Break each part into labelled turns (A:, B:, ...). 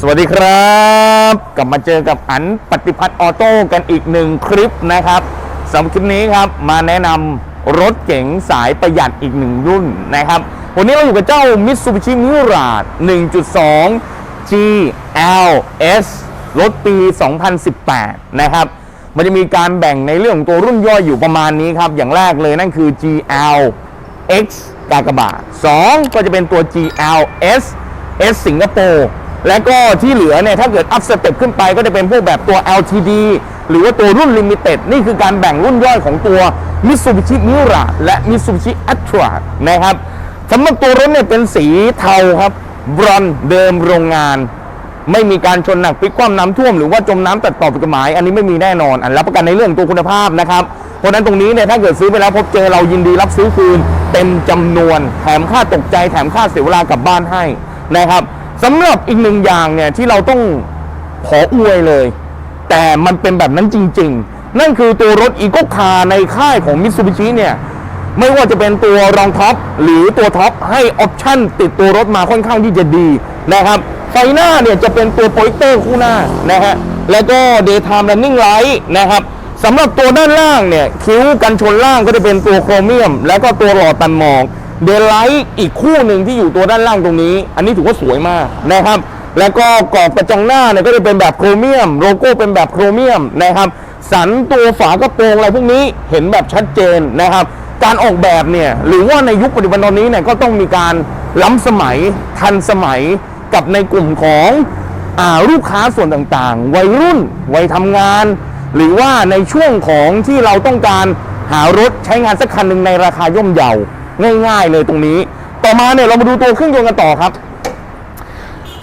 A: สวัสดีครับ กลับมาเจอกับอันปฏิพัฒน์ออโต้กันอีกหนึ่งคลิปนะครับสำหรับคลิปนี้ครับมาแนะนำรถเก๋งสายประหยัดอีกหนึ่งรุ่นนะครับ วันนี้เราอยู่กับเจ้า Mitsubishi Mirage 1.2 GLS รถปี 2018 นะครับมันจะมีการแบ่งในเรื่องของตัวรุ่นย่อยอยู่ประมาณนี้ครับ อย่างแรกเลยนั่นคือ GL X กากบาท2ก็จะเป็นตัว GLS S สิงคโปร์ และก็ที่เหลือเนี่ยถ้าเกิดอัพสเต็ปขึ้นไปก็จะเป็นพวกแบบตัว LTD หรือว่าตัวรุ่น Limited นี่คือการแบ่งรุ่นย่อยของตัว Mitsubishi Miura และ Mitsubishi a t r a นะครับสำหรับตัวรถเนี่ยเป็นสีเทาครับบรอนเดิมโรงงาน ไม่มีการชนหนักพลิกคว่ำน้ำท่วมหรือว่าจมน้ำตัดต่อผิดกฎหมาย อันนี้ไม่มีแน่นอน อันรับประกันในเรื่องตัวคุณภาพนะครับ เพราะฉะนั้นตรงนี้เนี่ยถ้าเกิดซื้อไปแล้วพบเจอเรายินดีรับซื้อคืน เต็มจำนวน แถมค่าตกใจแถมค่าเสียเวลากลับบ้านให้นะครับ สำหรับอีกหนึ่งอย่างเนี่ยที่เราต้องขออวยเลย แต่มันเป็นแบบนั้นจริง ๆ นั่นคือตัวรถอีโ c คาในค่ายของมิ t ซูบิชิเนี่ยไม่ว่าจะเป็นตัวรองท็อปหรือตัวท็อปให้ออปชั่นติดตัวรถมาค่อนข้างที่จะดีนะครับไฟหน้าเนี่ยจะเป็นตัวโปรเจคเตอร์คู่หน้านะฮะแล้วก็ daytime running light นะครับสำหรับตัวด้านล่างเนี่ยคิ้วกันชนล่างก็จะเป็นตัวโครเมียม แล้วก็ตัวหลอดตันหมอก เดลไลท์อีกคู่หนึ่งที่อยู่ตัวด้านล่างตรงนี้ อันนี้ถือว่าสวยมากนะครับ แล้วก็กรอบกระจังหน้าเนี่ยก็จะเป็นแบบโครเมียม โลโก้เป็นแบบโครเมียมนะครับ สันตัวฝากระโปรงอะไรพวกนี้เห็นแบบชัดเจนนะครับ การออกแบบเนี่ยหรือว่าในยุคปัจจุบันตอนนี้เนี่ยก็ต้องมีการล้ำสมัยทันสมัยกับในกลุ่มของอลูกค้าส่วนต่างๆ วัยรุ่น วัยทำงาน หรือว่าในช่วงของที่เราต้องการหารถใช้งานสักคันหนึ่งในราคาย่อมเยา ง่าย ๆ เลยตรงนี้ ต่อมาเนี่ยเรามาดูตัวเครื่องยนต์กันต่อครับ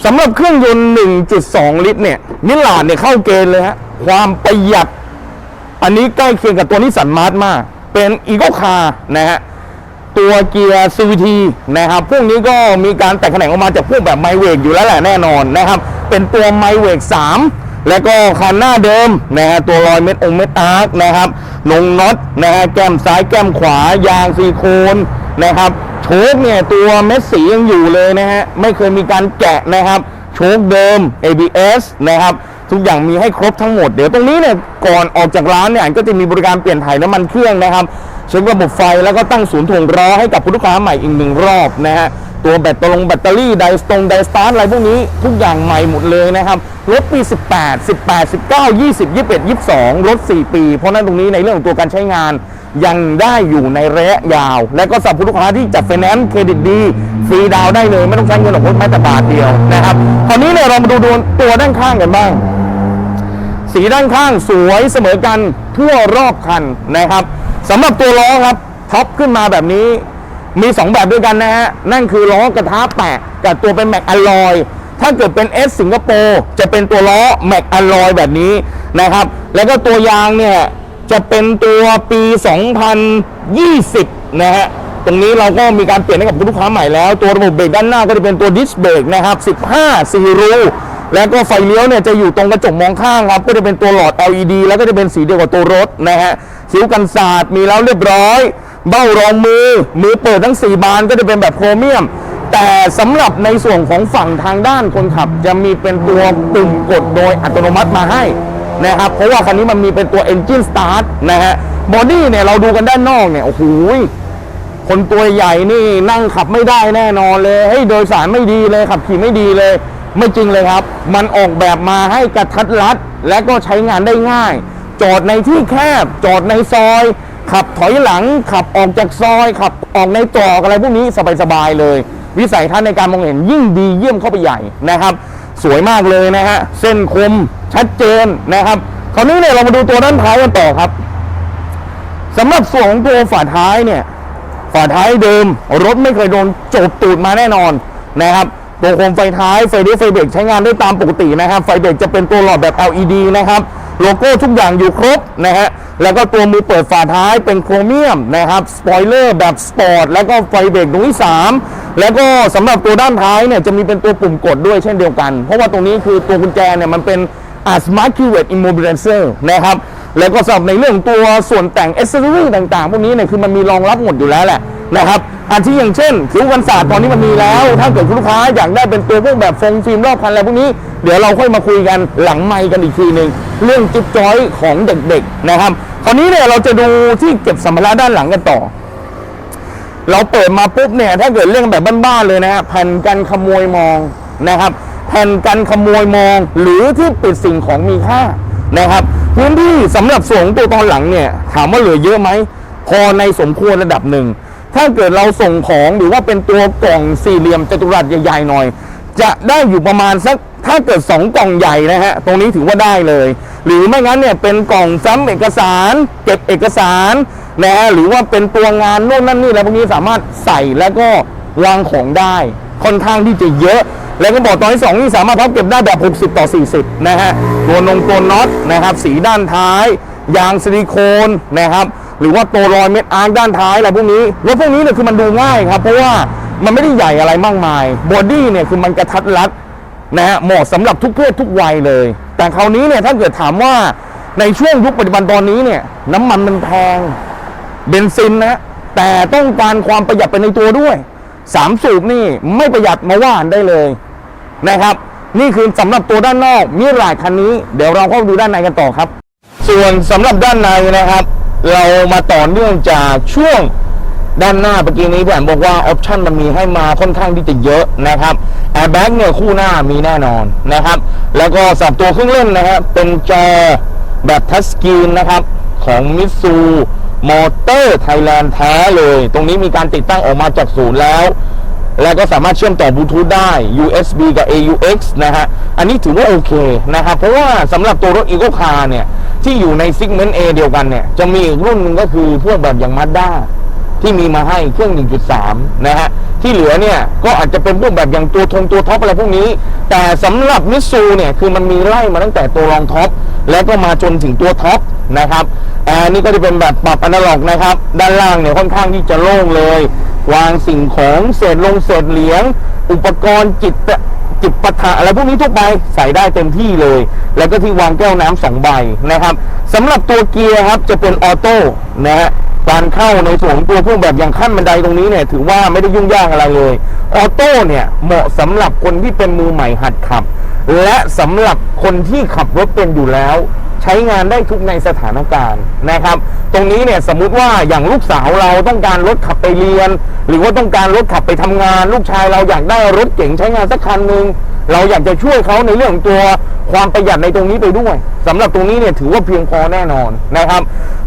A: สำหรับเครื่องยนต์ 1.2 ลิตรเนี่ยมิลานเนี่ยเข้าเกณฑ์เลยฮะความประหยัด อันนี้ใกล้เคียงกับตัวนิสสันมาร์ทมาก เป็นอีโกคาร์นะฮะตัวเกียร์ CVT นะครับ พวกนี้ก็มีการแตกแขนงออกมาจากพวกแบบไมเวกอยู่แล้วแหละแน่นอนนะครับ เป็นตัวไมเวก3 แล้วก็คันหน้าเดิมนะฮะตัวรอยเม็ดองเม็ดอาร์คนะครับนงน็อตนะฮะแก้มซ้ายแก้มขวายางซีโคนนะครับโชคเนี่ยตัวเม็ดสียังอยู่เลยนะฮะไม่เคยมีการแกะนะครับโชคเดิม ABS นะครับทุกอย่างมีให้ครบทั้งหมดเดี๋ยวตรงนี้เนี่ยก่อนออกจากร้านเนี่ยก็จะมีบริการเปลี่ยนถ่ายน้ำมันเครื่องนะครับเช็คระบบไฟแล้วก็ตั้งศูนย์ถ่วงล้อให้กับผู้ลูกค้าใหม่อีกหนึ่งรอบนะฮะ ตัวแบตตรงแบตเตอรี่ไดสตงไดสตาร์อะไรพวกนี้ทุกอย่างใหม่หมดเลยนะครับ รถปี 18 18 19 20 21 22 รถ 4 ปี เพราะนั้นตรงนี้ในเรื่องของตัวการใช้งานยังได้อยู่ในระยะยาว และก็สำหรับผู้ลูกค้าที่จัดไฟแนนซ์เครดิตดีฟรีดาวได้เลย ไม่ต้องใช้เงินออกรถแม้แต่บาทเดียวนะครับคราวนี้เนี่ยเรามาดูตัวด้านข้างกันบ้าง สีด้านข้างสวยเสมอกันทั่วรอบคันนะครับสำหรับตัวล้อครับท็อปขึ้นมาแบบนี้ มี 2 แบบด้วยกันนะฮะ นั่นคือล้อกระทะแปะกับตัวเป็นแม็กอลลอยถ้าเกิดเป็น S สิงคโปร์จะเป็นตัวล้อแม็กอลลอยแบบนี้นะครับ แล้วก็ตัวยางเนี่ยจะเป็นตัวปี 2020 นะฮะ ตรงนี้เราก็มีการเปลี่ยนให้กับลูกค้าใหม่แล้ว ตัวระบบเบรกด้านหน้าก็จะเป็นตัวดิสเบรกนะครับ 15ซีรู แล้วก็ไฟเลี้ยวเนี่ยจะอยู่ตรงกระจกมองข้างครับ ก็จะเป็นตัวหลอด LED แล้วก็จะเป็นสีเดียวกับตัวรถนะฮะคิ้วกันศาสตร์มีแล้วเรียบร้อย เบ้ารองมือ มือเปิดทั้ง 4 บานก็จะเป็นแบบโครเมียม แต่สำหรับในส่วนของฝั่งทางด้านคนขับ จะมีเป็นตัวปุ่มกดโดยอัตโนมัติมาให้นะครับ เพราะว่าคันนี้มันมีเป็นตัว Engine Start นะฮะบอดี้เนี่ยเราดูกันด้านนอกเนี่ย โอ้โหคนตัวใหญ่นี่นั่งขับไม่ได้แน่นอนเลยเฮ้ยโดยสารไม่ดีเลยขับขี่ไม่ดีเลย ไม่จริงเลยครับ มันออกแบบมาให้กระทัดรัด และก็ใช้งานได้ง่าย จอดในที่แคบจอดในซอย ขับถอยหลังขับออกจากซอยขับออกในตรอกอะไรพวกนี้สบายๆเลย วิสัยทัศน์ในการมองเห็นยิ่งดีเยี่ยมเข้าไปใหญ่นะครับ สวยมากเลยนะฮะเส้นคมชัดเจนนะครับ คราวนี้เนี่ยเรามาดูตัวด้านท้ายกันต่อครับสำหรับส่วนของตัวฝาท้ายเนี่ยฝาท้ายเดิม รถไม่เคยโดนจบตูดมาแน่นอนนะครับตัวโคมไฟท้ายไฟเลี้ยไฟเบรกใช้งานได้ตามปกตินะครับ ไฟเบรกจะเป็นตัวหลอดแบบ LED นะครับ โลโก้ทุกอย่างอยู่ครบนะฮะแล้วก็ตัวมือเปิดฝาท้ายเป็นโครเมียมนะครับสปอยเลอร์แบบสปอร์ตแล้วก็ไฟเบรกตรงที่3แล้วก็สำหรับตัวด้านท้ายเนี่ยจะมีเป็นตัวปุ่มกดด้วยเช่นเดียวกัน เพราะว่าตรงนี้คือตัวกุญแจเนี่ยมันเป็นอ่า Smart Keyword Immobilizer นะครับแล้วก็สำหรับในเรื่องตัวส่วนแต่ง accessory ต่างๆ พวกนี้เนี่ยคือมันมีรองรับหมดอยู่แล้วแหละนะครับอันที่อย่างเช่นคิ้วกันศาสตร์ตอนนี้มันมีแล้ว ถ้าเกิดคุณลูกค้าอยากได้เป็นตัวพวกแบบฟงฟิล์มรอบคันอะไรพวกนี้ เดี๋ยวเราค่อยมาคุยกันหลังไมค์กันอีกทีหนึ่งเรื่องจิ๊บจ้อยของเด็กๆนะครับ คราวนี้เนี่ยเราจะดูที่เก็บสัมภาระด้านหลังกันต่อ เราเปิดมาปุ๊บเนี่ย ถ้าเกิดเรื่องแบบบ้านๆเลยนะฮะแผ่นกันขโมยมองนะครับ แผ่นกันขโมยมอง หรือที่ปิดสิ่งของมีค่านะครับพื้นที่สำหรับส่งตัวตอนหลังเนี่ย ถามว่าเหลือเยอะไหมพอในสมควรระดับหนึ่งถ้าเกิดเราส่งของหรือว่าเป็นตัวกล่องสี่เหลี่ยมจัตุรัสใหญ่ๆหน่อย จะได้อยู่ประมาณสัก ถ้าเกิด 2 กล่องใหญ่นะฮะ ตรงนี้ถือว่าได้เลย หรือไม่งั้นเนี่ยเป็นกล่องซ้ำเอกสาร เก็บเอกสารนะฮะหรือว่าเป็นตัวงานโน่นนั่นนี่อะไรพวกนี้สามารถใส่แล้วก็วางของได้ค่อนข้างที่จะเยอะ แล้วก็บอกตอนที่สองนี่สามารถพับเก็บได้แบบ 60 ต่อ 40 นะฮะ ตัวนงตัวน็อตนะครับ สีด้านท้าย ยางซิลิโคนนะครับ หรือว่าตัวรอยเม็ดอาร์คด้านท้ายอะไรพวกนี้ รถพวกนี้เนี่ยคือมันดูง่ายครับ เพราะว่ามันไม่ได้ใหญ่อะไรมากมาย บอดี้เนี่ยคือมันกระทัดรัด นะฮะเหมาะสำหรับทุกเพศทุกวัยเลย แต่คราวนี้เนี่ยถ้าเกิดถามว่าในช่วงยุคปัจจุบันตอนนี้เนี่ย น้ำมันมันแพงเบนซินนะแต่ต้องการความประหยัดไปในตัวด้วยสามสูบนี่ไม่ประหยัดมาว่านได้เลยนะครับ นี่คือสำหรับตัวด้านนอกมิรายคันนี้ เดี๋ยวเราเข้าไปดูด้านในกันต่อครับ ส่วนสำหรับด้านในนะครับ เรามาต่อเนื่องจากช่วง ด้านหน้าเมื่อกี้นี้พี่อันบอกว่าออปชันมันมีให้มาค่อนข้างที่จะเยอะนะครับแอร์แบ็กเนี่ยคู่หน้ามีแน่นอนนะครับ แล้วก็สับตัวเครื่องเล่นนะครับเป็นจอแบบทัชสกรีนนะครับของมิตซูมอเตอร์ไทยแลนด์แท้เลย ตรงนี้มีการติดตั้งออกมาจากศูนย์แล้ว แล้วก็สามารถเชื่อมต่อบลูทูธได้ USB กับ AUX นะฮะ อันนี้ถือว่าโอเคนะครับ เพราะว่าสำหรับตัวรถ Eco Car เนี่ย ที่อยู่ใน Segment A เดียวกันเนี่ย จะมีอีกรุ่นนึงก็คือพวกแบบอย่าง Mazda ที่มีมาให้เครื่อง 1.3 นะฮะ ที่เหลือเนี่ย ก็อาจจะเป็นพวกแบบอย่างตัวทงตัวท็อปอะไรพวกนี้ แต่สำหรับมิซูเนี่ย คือมันมีไล่มาตั้งแต่ตัวรองท็อป แล้วก็มาจนถึงตัวท็อปนะครับแอร์นี่ก็จะเป็นแบบปรับอนาล็อกนะครับ ด้านล่างเนี่ยค่อนข้างที่จะโล่งเลย วางสิ่งของเศษลงเศษเหรียญอุปกรณ์จิตจิตปะทะอะไรพวกนี้ทุกใบใส่ได้เต็มที่เลย แล้วก็ที่วางแก้วน้ำสองใบนะครับสำหรับตัวเกียร์ครับจะเป็นออโต้นะฮะ การเข้าในส่วนของตัวพวกแบบอย่างขั้นบันไดตรงนี้เนี่ยถือว่าไม่ได้ยุ่งยากอะไรเลยออโต้เนี่ยเหมาะสำหรับคนที่เป็นมือใหม่หัดขับ และสำหรับคนที่ขับรถเป็นอยู่แล้ว ใช้งานได้ทุกในสถานการณ์นะครับ ตรงนี้เนี่ยสมมุติว่าอย่างลูกสาวเราต้องการรถขับไปเรียน หรือว่าต้องการรถขับไปทำงาน ลูกชายเราอยากได้รถเก๋งใช้งานสักคันหนึ่ง เราอยากจะช่วยเขาในเรื่องของตัวความประหยัดในตรงนี้ไปด้วยสำหรับตรงนี้เนี่ยถือว่าเพียงพอแน่นอนนะครับ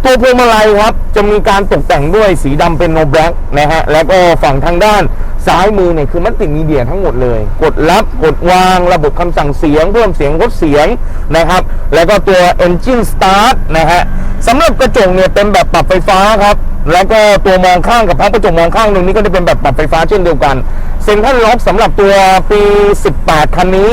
A: ตัวพวงมาลัยครับจะมีการตกแต่งด้วยสีดำเป็นโนแบล็กนะฮะแล้วก็ฝั่งทางด้านซ้ายมือเนี่ยคือมัลติมีเดียทั้งหมดเลย กดรับกดวางระบบคำสั่งเสียงเพิ่มเสียงลดเสียงนะครับ แล้วก็ตัว Engine Start นะฮะสำหรับกระจกเนี่ยเป็นแบบปรับไฟฟ้าครับ แล้วก็ตัวมองข้างกับพับกระจกมองข้างตรงนี้ก็จะเป็นแบบปรับไฟฟ้าเช่นเดียวกัน เซ็นทรัลล็อกสำหรับตัวปี 18 คันนี้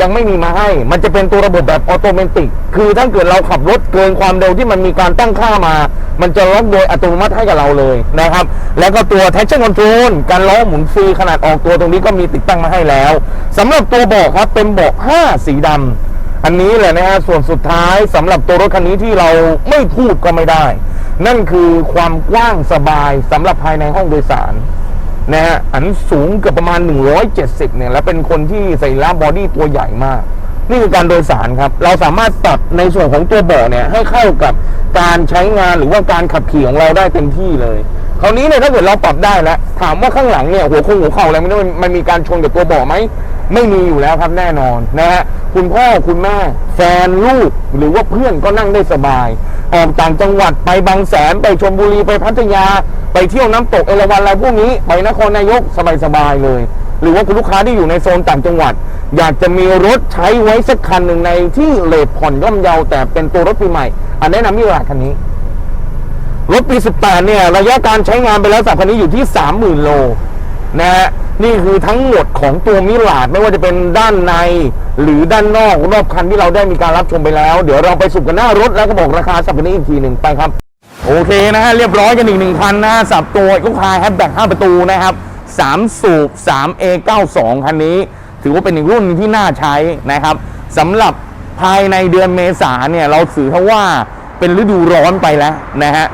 A: ยังไม่มีมาให้ มันจะเป็นตัวระบบแบบออโตเมติก คือถ้าเกิดเราขับรถเกินความเร็วที่มันมีการตั้งค่ามา มันจะล็อกโดยอัตโนมัติให้กับเราเลยนะครับ แล้วก็ตัว traction control การล้อหมุนฟรีขนาดออกตัวตรงนี้ก็มีติดตั้งมาให้แล้วสำหรับตัวเบาะครับเป็นเบาะ5สีดำอันนี้แหละนะฮะ ส่วนสุดท้ายสำหรับตัวรถคันนี้ที่เราไม่พูดก็ไม่ได้ นั่นคือความกว้างสบายสำหรับภายในห้องโดยสาร นะฮะอันสูงเกือบประมาณ 170 เนี่ย แล้วเป็นคนที่ใส่ลาบอดี้ตัวใหญ่มาก นี่คือการโดยสารครับ เราสามารถปรับในส่วนของตัวเบาะเนี่ยให้เข้ากับการใช้งานหรือว่าการขับขี่ของเราได้เต็มที่เลยคราวนี้เนี่ยถ้าเกิดเราปรับได้แล้ว ถามว่าข้างหลังเนี่ยหัวคงหัวเข่าอะไรมันมันมันมีการชนกับตัวเบาะไหม ไม่มีอยู่แล้วครับแน่นอนนะฮะคุณพ่อคุณแม่ แฟนลูกหรือว่าเพื่อนก็นั่งได้สบายออกต่างจังหวัดไปบางแสนไปชลบุรีไปพัทยา ไปเที่ยวน้ำตกเอราวัณอะไรพวกนี้ ไปนครนายกสบายๆเลย หรือว่าคุณลูกค้าที่อยู่ในโซนต่างจังหวัด อยากจะมีรถใช้ไว้สักคันหนึ่งในที่เลทผ่อนย่อมเยาแต่เป็นตัวรถปีใหม่ อันแนะนำมิราคันนี้รถปี 18 เนี่ย ระยะการใช้งานไปแล้วสับคันนี้อยู่ที่ 30,000 โล นะฮะนี่คือทั้งหมดของตัวมิลาดไม่ว่าจะเป็นด้านใน หรือด้านนอกรอบคันที่เราได้มีการรับชมไปแล้ว เดี๋ยวเราไปสุกกันหน้ารถแล้วก็บอกราคาสับคันนี้อีกทีหนึ่งไปครับ โอเคนะฮะเรียบร้อยกันอีกหนึ่งคันนะสับตัวก็คายแฮชแบ็ก5ประตูนะครับ3สูบ 3A92 คันนี้ ถือว่าเป็นอีกรุ่นที่น่าใช้นะครับสำหรับภายในเดือนเมษาเนี่ยเราถือว่าเป็นฤดูร้อนไปแล้วนะฮะ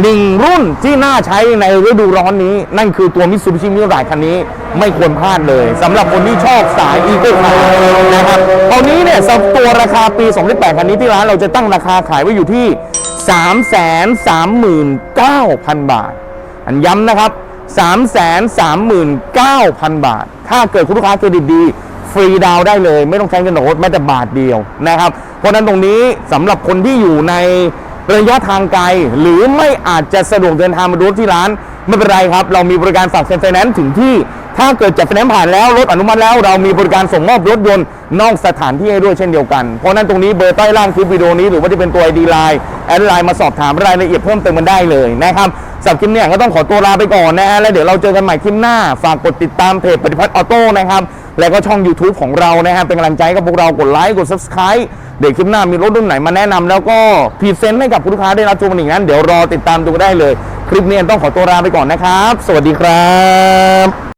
A: หนึ่งรุ่นที่น่าใช้ในฤดูร้อนนี้ นั่นคือตัวมิ t ซูบิชิมิรายคันนี้ไม่ควรพลาดเลยสำหรับคนที่ชอบสายอีโก้คาร์นะครับตอนนี้เนี่ยสตัวราคาปี 2018 คันนี้ที่ร้านเราจะตั้งราคาขายไว้อยู่ที่ 339,000 บาท อันย้ำนะครับ 339,000 บาท ถ้าเกิดคุณลูกค้าเครดิตดีฟรีดาวได้เลย ไม่ต้องใช้เงินสดแม้แต่บาทเดียวนะครับ เพราะฉะนั้นตรงนี้สำหรับคนที่อยู่ใน ระยะทางไกล หรือไม่อาจจะสะดวกเดินทางมาดูที่ร้าน ไม่เป็นไรครับ เรามีบริการฝากเซ็นไฟแนนซ์ถึงที่ ถ้าเกิดจัดไฟแนนซ์ผ่านแล้วรถอนุมัติแล้ว เรามีบริการส่งมอบรถยนต์นอกสถานที่ให้ด้วยเช่นเดียวกัน เพราะนั้นตรงนี้เบอร์ใต้ล่างคลิปวิดีโอนี้หรือว่าจะเป็นตัว ID Line แอดไลน์มาสอบถามรายละเอียดเพิ่มเติมกันได้เลยนะครับสำหรับคลิปเนี้ก็ต้องขอตัวลาไปก่อนนะฮะแล้วเดี๋ยวเราเจอกันใหม่คลิปหน้าฝากกดติดตามเพจปฏิพัฒน์ออโต้นะครับแล้วก็ช่อง YouTube ของเรานะฮะเป็นกำลังใจให้กับพวกเรากดไลค์กด Subscribe เดี๋ยวคลิปหน้ามีรถรุ่นไหนมาแนะนำแล้วก็พรีเซนต์ให้กับคุณลูกค้าได้รับชมกันอีกนั้น เดี๋ยวรอติดตามดูได้เลย คลิปนี้ต้องขอตัวลาไปก่อนนะครับ สวัสดีครับ